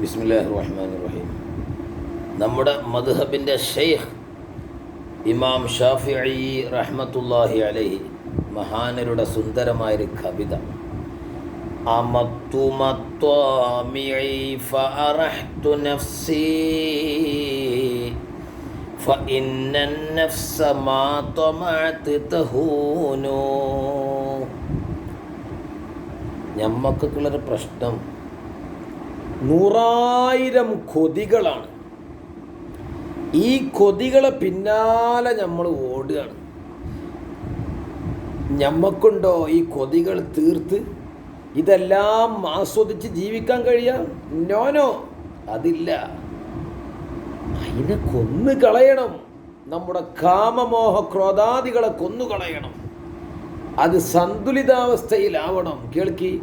ബിസ്മില്ലാഹി റഹ്മാൻ റഹീം നമ്മുടെ മദ്ഹബിൻ്റെ ഷെയ്ഖ് ഇമാം ഷാഫി റഹ്മത്തുല്ലാഹി അലൈഹി മഹാനരുടെ സുന്ദരമായൊരു കവിത അമത്തു മത്വാമിഇ ഫഅറഹ്തു നഫ്സി فإن النفس ما طمعت تهون ഞമ്മക്കുള്ളൊരു പ്രശ്നം നൂറായിരം കൊതികളാണ്. ഈ കൊതികളെ പിന്നാലെ നമ്മൾ ഓടുകയാണ്. ഞമ്മക്കുണ്ടോ ഈ കൊതികൾ തീർത്ത് ഇതെല്ലാം ആസ്വദിച്ച് ജീവിക്കാൻ കഴിയാം? നോനോ അതില്ല. അതിനെ കൊന്നു കളയണം. നമ്മുടെ കാമമോഹ ക്രോധാദികളെ കൊന്നു കളയണം. അത് സന്തുലിതാവസ്ഥയിലാവണം. കേൾക്കി?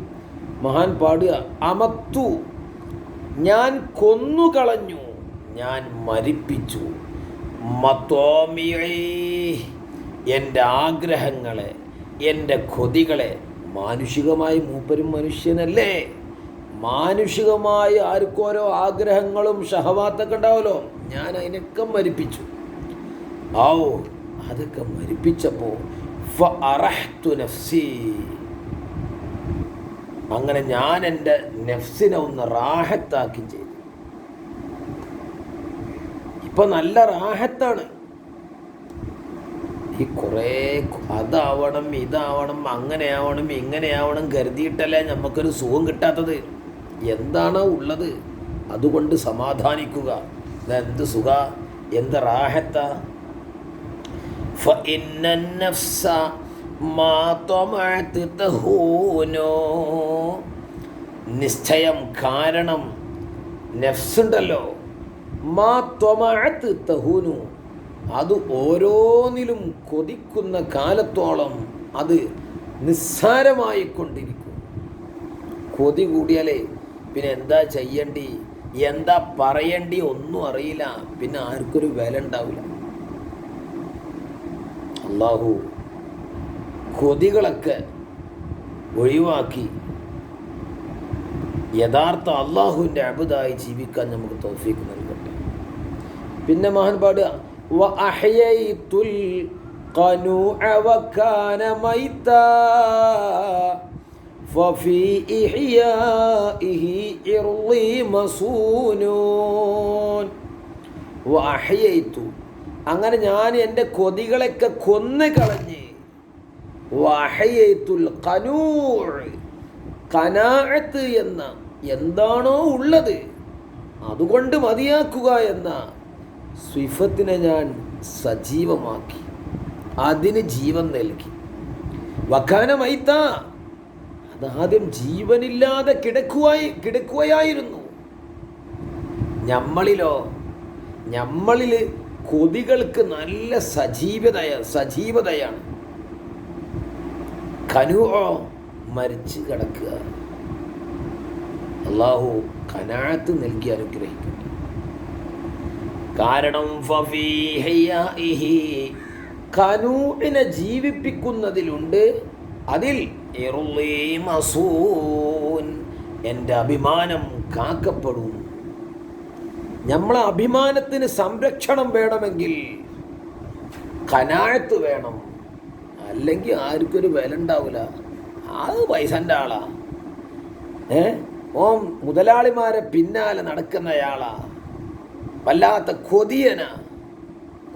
മഹാൻ പാടുക. അമത്തു. ഞാൻ കൊന്നുകളഞ്ഞു ഞാൻ മരിപ്പിച്ചു. മത്തോമിയേ എന്റെ ആഗ്രഹങ്ങളെ എന്റെ കൊതികളെ മാനുഷികമായി മൂപ്പരും മനുഷ്യനല്ലേ? മാനുഷികമായി ആർക്കോരോ ആഗ്രഹങ്ങളും ഷഹവാത്തൊക്കെ ഉണ്ടാവുമല്ലോ ഞാൻ അതിനൊക്കെ മരിപ്പിച്ചു. ഔ അതൊക്കെ മരിപ്പിച്ചപ്പോൾ നഫ്സി. അങ്ങനെ ഞാൻ എന്റെ നെഫ്സിനെ ഒന്ന് റാഹത്താക്കി ചെയ്തു. ഇപ്പൊ നല്ല റാഹത്താണ്. ഈ കുറേ അതാവണം ഇതാവണം അങ്ങനെ ആവണം ഇങ്ങനെ ആവണം കരുതിയിട്ടല്ലേ നമുക്കൊരു സുഖം കിട്ടാത്തത്. എന്താണ് ഉള്ളത് അതുകൊണ്ട് സമാധാനിക്കുക. എന്ത് സുഖ? എന്ത് റാഹത്ത? നഫ്സ നിശ്ചയം കാരണം നെഫ്സുണ്ടല്ലോ. മാ ത്വമാത്ത് തഹൂനു അത് ഓരോന്നിലും കൊതിക്കുന്ന കാലത്തോളം അത് നിസ്സാരമായി കൊണ്ടിരിക്കും കൊതി കൂടിയാലേ പിന്നെ എന്താ ചെയ്യേണ്ടി? എന്താ പറയേണ്ടി ഒന്നും അറിയില്ല. പിന്നെ ആർക്കൊരു വില ഉണ്ടാവില്ല. അള്ളാഹു കൊതികളൊക്കെ ഒഴിവാക്കി യഥാർത്ഥ അള്ളാഹുവിന്റെ അബുദായി ജീവിക്കാൻ നമുക്ക് തൗഫീക്ക് നൽകട്ടെ. പിന്നെ മഹാൻപാട് അങ്ങനെ ഞാൻ എന്റെ കൊതികളൊക്കെ കൊന്നു കളഞ്ഞ് കനാഴത്ത് എന്ന എന്താണോ ഉള്ളത് അതുകൊണ്ട് മതിയാക്കുക എന്ന സ്വിഫത്തിനെ ഞാൻ സജീവമാക്കി. അതിന് ജീവൻ നൽകി. വക്കാനമൈത്ത അതാദ്യം ജീവനില്ലാതെ കിടക്കുവായി കിടക്കുകയായിരുന്നു ഞമ്മളിലോ ഞമ്മളിൽ കൊതികൾക്ക് നല്ല സജീവതയ സജീവതയാണ്. കനുവോ മരിച്ച് കിടക്കുക. അള്ളാഹു കനാത്ത് നൽകി അനുഗ്രഹിക്കുന്നു കാരണം ജീവിപ്പിക്കുന്നതിലുണ്ട്. അതിൽ എന്റെ അഭിമാനം കാക്കപ്പെടും. നമ്മളെ അഭിമാനത്തിന് സംരക്ഷണം വേണമെങ്കിൽ കനാഴത്ത് വേണം. അല്ലെങ്കിൽ ആർക്കും ഒരു വില ഉണ്ടാവില്ല അത് പൈസന്റെ ആളാ. ഏ? ഓം മുതലാളിമാരെ പിന്നാലെ നടക്കുന്നയാളാ. വല്ലാത്ത കൊതിയനാ.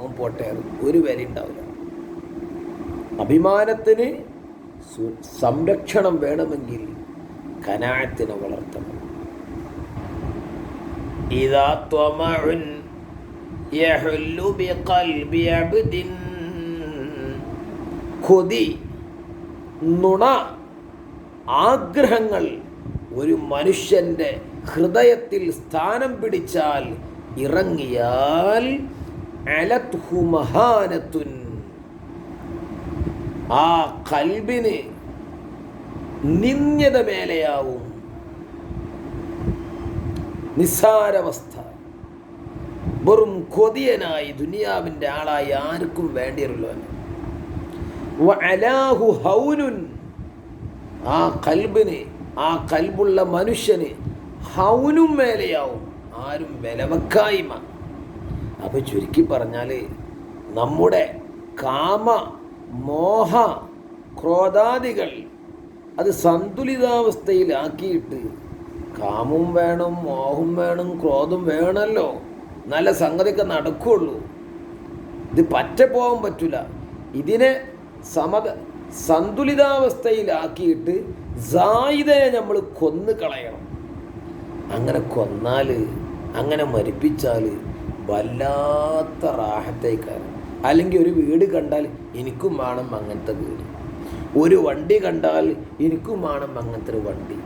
ഓം പോട്ടെ ഒരു വില ഉണ്ടാവില്ല അഭിമാനത്തിന് സംരക്ഷണം വേണമെങ്കിൽ കനായത്തിനെ വളർത്തണം. ഇതാ ത്വമഴുൻ യഹുല്ലു ബിഖൽബി അബ്ദിൻ കൊതി നുണ ആഗ്രഹങ്ങൾ ഒരു മനുഷ്യന്റെ ഹൃദയത്തിൽ സ്ഥാനം പിടിച്ചാൽ ഇറങ്ങിയാൽ മഹാനത്തുൻ. ആ കൽബിന് നിന്ദ്യത മേലെയാവും. നിസ്സാരവസ്ഥ. വെറും കൊതിയനായി ദുനിയാവിന്റെ ആളായി ആർക്കും വേണ്ടിയല്ലോ ഹൗനുൻ ആ കൽബിന് ആ കൽബുള്ള മനുഷ്യന് ഹൗനും മേലെയാവും ആരും വിലവക്കായ്മ അപ്പോൾ ചുരുക്കി പറഞ്ഞാൽ നമ്മുടെ കാമ മോഹ ക്രോധാദികൾ അത് സന്തുലിതാവസ്ഥയിലാക്കിയിട്ട് കാമും വേണം മോഹം വേണം ക്രോധം വേണമല്ലോ നല്ല സംഗതിയൊക്കെ നടക്കുകയുള്ളൂ ഇത് പറ്റ പോകാൻ പറ്റില്ല ഇതിനെ സമത സന്തുലിതാവസ്ഥയിലാക്കിയിട്ട് സായുധനെ നമ്മൾ കൊന്നു കളയണം. അങ്ങനെ കൊന്നാൽ അങ്ങനെ മരിപ്പിച്ചാൽ വല്ലാത്ത റാഹത്തേക്കാണ്. അല്ലെങ്കിൽ ഒരു വീട് കണ്ടാൽ എനിക്കും വേണം അങ്ങനത്തെ വീട്. ഒരു വണ്ടി കണ്ടാൽ എനിക്കും വേണം അങ്ങനത്തെ ഒരു വണ്ടി.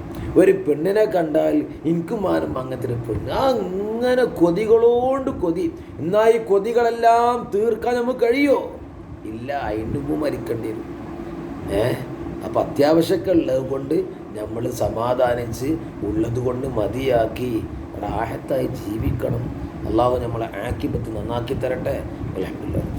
ഒരു പെണ്ണിനെ കണ്ടാൽ എനിക്കും വേണം അങ്ങനത്തെ ഒരു പെണ്ണ്. അങ്ങനെ കൊതികളോണ്ട് കൊതി. എന്നാൽ ഈ കൊതികളെല്ലാം തീർക്കാൻ നമുക്ക് കഴിയോ? ഇല്ല അതിന്റെ മരിക്കേണ്ടി വരും. ഏ? അപ്പം അത്യാവശ്യമൊക്കെ ഉള്ളത് കൊണ്ട് നമ്മൾ സമാധാനിച്ച് ഉള്ളത് കൊണ്ട് മതിയാക്കി റാഹത്തായി ജീവിക്കണം. അള്ളാഹു നമ്മളെ ആക്കിപ്പത്ത് നന്നാക്കി തരട്ടെ. അലഹമില്ല